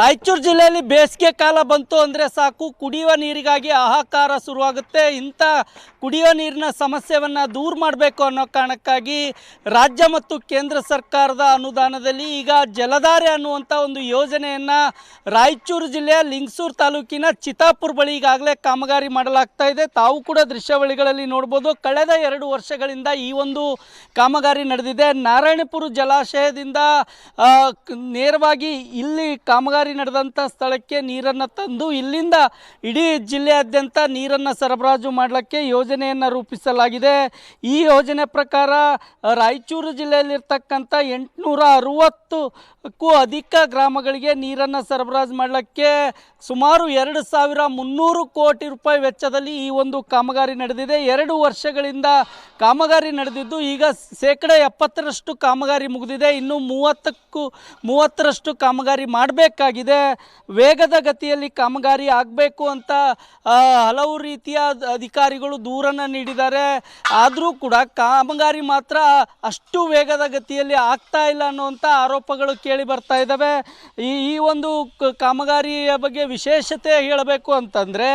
ರಾಯಚೂರು ಜಿಲ್ಲೆಯಲ್ಲಿ ಬೇಸಿಗೆ ಕಾಲ ಬಂತು ಅಂದರೆ ಸಾಕು. ಕುಡಿಯುವ ನೀರಿಗಾಗಿ ಹಾಹಾಕಾರ ಶುರುವಾಗುತ್ತೆ. ಇಂಥ ಕುಡಿಯುವ ನೀರಿನ ಸಮಸ್ಯೆಯನ್ನು ದೂರ ಮಾಡಬೇಕು ಅನ್ನೋ ಕಾರಣಕ್ಕಾಗಿ ರಾಜ್ಯ ಮತ್ತು ಕೇಂದ್ರ ಸರ್ಕಾರದ ಅನುದಾನದಲ್ಲಿ ಈಗ ಜಲಧಾರೆ ಅನ್ನುವಂಥ ಒಂದು ಯೋಜನೆಯನ್ನು ರಾಯಚೂರು ಜಿಲ್ಲೆಯ ಲಿಂಗಸೂರು ತಾಲೂಕಿನ ಚಿತಾಪುರ ಬಳಿ ಈಗಾಗಲೇ ಕಾಮಗಾರಿ ಮಾಡಲಾಗ್ತಾ ಇದೆ. ತಾವು ಕೂಡ ದೃಶ್ಯಾವಳಿಗಳಲ್ಲಿ ನೋಡ್ಬೋದು. ಕಳೆದ ಎರಡು ವರ್ಷಗಳಿಂದ ಈ ಒಂದು ಕಾಮಗಾರಿ ನಡೆದಿದೆ. ನಾರಾಯಣಪುರ ಜಲಾಶಯದಿಂದ ನೇರವಾಗಿ ಇಲ್ಲಿ ಕಾಮಗಾರಿ ನಡೆದಂಥ ಸ್ಥಳಕ್ಕೆ ನೀರನ್ನು ತಂದು ಇಲ್ಲಿಂದ ಇಡೀ ಜಿಲ್ಲೆಯಾದ್ಯಂತ ನೀರನ್ನು ಸರಬರಾಜು ಮಾಡಲಿಕ್ಕೆ ಯೋಜನೆಯನ್ನು ರೂಪಿಸಲಾಗಿದೆ. ಈ ಯೋಜನೆ ಪ್ರಕಾರ ರಾಯಚೂರು ಜಿಲ್ಲೆಯಲ್ಲಿರ್ತಕ್ಕಂಥ ಎಂಟುನೂರ ಅರುವತ್ತಕ್ಕೂ ಅಧಿಕ ಗ್ರಾಮಗಳಿಗೆ ನೀರನ್ನು ಸರಬರಾಜು ಮಾಡಲಿಕ್ಕೆ ಸುಮಾರು ಎರಡು ಸಾವಿರ ಮುನ್ನೂರು ಕೋಟಿ ರೂಪಾಯಿ ವೆಚ್ಚದಲ್ಲಿ ಈ ಒಂದು ಕಾಮಗಾರಿ ನಡೆದಿದೆ. ಎರಡು ವರ್ಷಗಳಿಂದ ಕಾಮಗಾರಿ ನಡೆದಿದ್ದು, ಈಗ ಶೇಕಡ ಎಪ್ಪತ್ತರಷ್ಟು ಕಾಮಗಾರಿ ಮುಗಿದಿದೆ. ಇನ್ನು ಮೂವತ್ತಕ್ಕೂ, ಮೂವತ್ತರಷ್ಟು ಕಾಮಗಾರಿ ಮಾಡಬೇಕಾಗಿದೆ. ವೇಗದ ಗತಿಯಲ್ಲಿ ಕಾಮಗಾರಿ ಆಗಬೇಕು ಅಂತ ಹಲವು ರೀತಿಯ ಅಧಿಕಾರಿಗಳು ದೂರನ್ನು ನೀಡಿದ್ದಾರೆ. ಆದರೂ ಕೂಡ ಕಾಮಗಾರಿ ಮಾತ್ರ ಅಷ್ಟು ವೇಗದ ಗತಿಯಲ್ಲಿ ಆಗ್ತಾ ಇಲ್ಲ ಅನ್ನುವಂಥ ಆರೋಪಗಳು ಕೇಳಿ ಬರ್ತಾ ಇದ್ದಾವೆ. ಈ ಈ ಒಂದು ಕಾಮಗಾರಿಯ ಬಗ್ಗೆ ವಿಶೇಷತೆ ಹೇಳಬೇಕು ಅಂತಂದರೆ,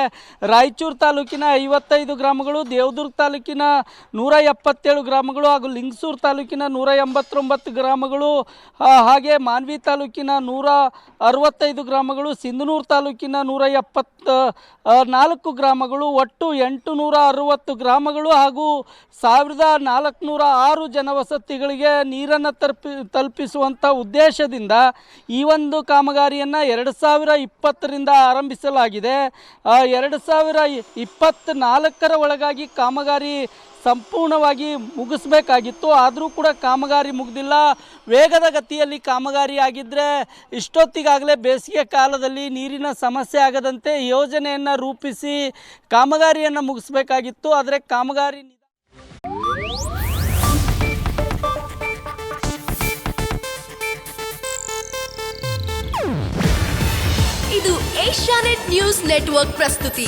ರಾಯಚೂರು ತಾಲೂಕಿನ ಐವತ್ತೈದು ಗ್ರಾಮಗಳು, ದೇವದುರ್ಗ ತಾಲೂಕಿನ ನೂರ ಎಪ್ಪತ್ತೇಳು ಗ್ರಾಮಗಳು ಹಾಗೂ ಲಿಂಗಸೂರು ತಾಲೂಕಿನ ನೂರ ಎಂಬತ್ತೊಂಬತ್ತು ಗ್ರಾಮಗಳು ಹಾಗೆ ಮಾನ್ವಿ ತಾಲೂಕಿನ ನೂರ ಅರವತ್ತೈದು ಗ್ರಾಮಗಳು, ಸಿಂಧನೂರು ತಾಲೂಕಿನ ನೂರ ಎಪ್ಪತ್ತ ನಾಲ್ಕು ಗ್ರಾಮಗಳು, ಒಟ್ಟು ಎಂಟು ನೂರ ಅರವತ್ತು ಗ್ರಾಮಗಳು ಹಾಗೂ ಸಾವಿರದ ನಾಲ್ಕುನೂರ ಆರು ಜನವಸತಿಗಳಿಗೆ ನೀರನ್ನು ತಲುಪಿ ತಲುಪಿಸುವಂಥ ಉದ್ದೇಶದಿಂದ ಈ ಒಂದು ಕಾಮಗಾರಿಯನ್ನು ಎರಡು ಸಾವಿರ ಇಪ್ಪತ್ತರಿಂದ ಆರಂಭಿಸಲಾಗಿದೆ. ಎರಡು ಸಾವಿರ ಇಪ್ಪತ್ತ್ನಾಲ್ಕರ ಒಳಗಾಗಿ ಕಾಮಗಾರಿ ಸಂಪೂರ್ಣವಾಗಿ ಮುಗಿಸ್ಬೇಕಾಗಿತ್ತು. ಆದರೂ ಕೂಡ ಕಾಮಗಾರಿ ಮುಗ್ದಿಲ್ಲ. ವೇಗದ ಗತಿಯಲ್ಲಿ ಕಾಮಗಾರಿ ಆಗಿದ್ದರೆ ಇಷ್ಟೊತ್ತಿಗಾಗಲೇ ಬೇಸಿಗೆ ಕಾಲದಲ್ಲಿ ನೀರಿನ ಸಮಸ್ಯೆ ಆಗದಂತೆ ಯೋಜನೆಯನ್ನು ರೂಪಿಸಿ ಕಾಮಗಾರಿಯನ್ನು ಮುಗಿಸ್ಬೇಕಾಗಿತ್ತು. ಆದರೆ ಕಾಮಗಾರಿ ಇದು ಏಷ್ಯಾನೆಟ್ ನ್ಯೂಸ್ ನೆಟ್ವರ್ಕ್ ಪ್ರಸ್ತುತಿ.